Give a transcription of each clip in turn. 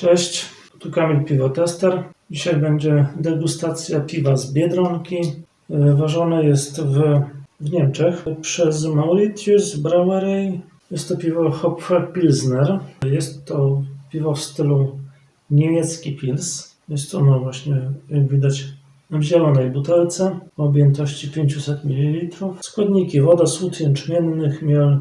Cześć, tu Kamil Piwotester. Dzisiaj będzie degustacja piwa z Biedronki. E, Ważone jest w, w Niemczech przez Mauritius Brauerei. Jest to piwo Hopfer Pilsner. Jest to piwo w stylu niemiecki Pils. Jest ono właśnie, jak widać, w zielonej butelce o objętości 500 ml. Składniki woda, słód jęczmienny, chmiel,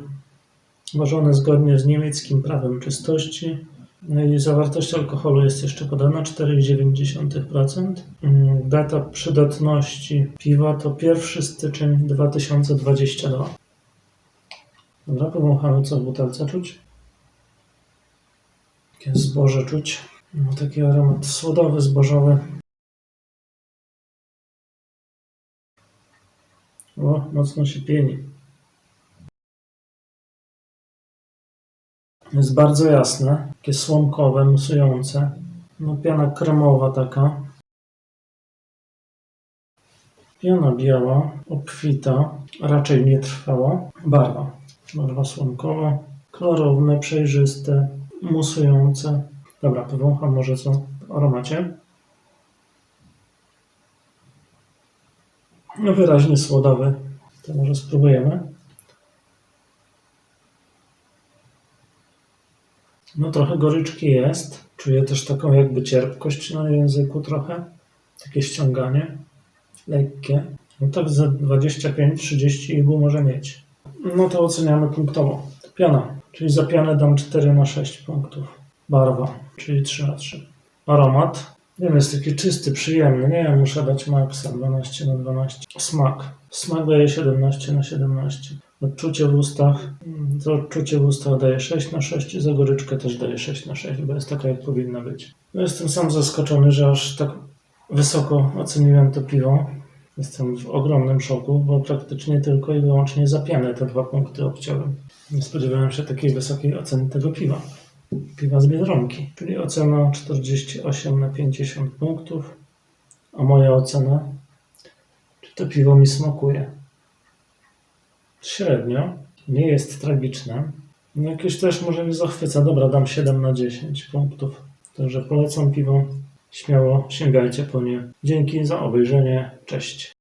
ważone zgodnie z niemieckim prawem czystości. No zawartość alkoholu jest jeszcze podana 4,9%. Mm, Data przydatności piwa to 1 styczeń 2022. Dobra, powąchamy co w butelce czuć. Takie zboże czuć. No, taki aromat słodowy, zbożowy. O, mocno się pieni. Jest bardzo jasne, takie słomkowe, musujące. No piana kremowa taka. Piana biała, obfita, raczej nie trwała. Barwa. Barwa słomkowa. Klarowne, przejrzyste, musujące. Dobra, powącham może co w aromacie. No wyraźnie słodowy. To może spróbujemy. No trochę goryczki jest. Czuję też taką jakby cierpkość na języku trochę. Takie ściąganie. Lekkie. No tak za 25-30 igł może mieć. No to oceniamy punktowo. Piana, czyli za pianę dam 4 na 6 punktów. Barwa, czyli 3 na 3. Aromat. Wiem, jest taki czysty, przyjemny. Nie, muszę dać maksa 12 na 12. Smak. Smak daje 17 na 17. Odczucie w ustach. To odczucie w ustach daje 6 na 6. Za goryczkę też daje 6 na 6, bo jest taka jak powinna być. No jestem sam zaskoczony, że aż tak wysoko oceniłem to piwo. Jestem w ogromnym szoku, bo praktycznie tylko i wyłącznie za pianę te dwa punkty obciąłem. Nie spodziewałem się takiej wysokiej oceny tego piwa. Piwa z Biedronki, czyli ocena 48 na 50 punktów. A moja ocena, czy to piwo mi smakuje? Średnio, nie jest tragiczne. No jakieś też może mnie zachwyca. Dobra, dam 7 na 10 punktów. Także polecam piwo. Śmiało sięgajcie po nie. Dzięki za obejrzenie. Cześć.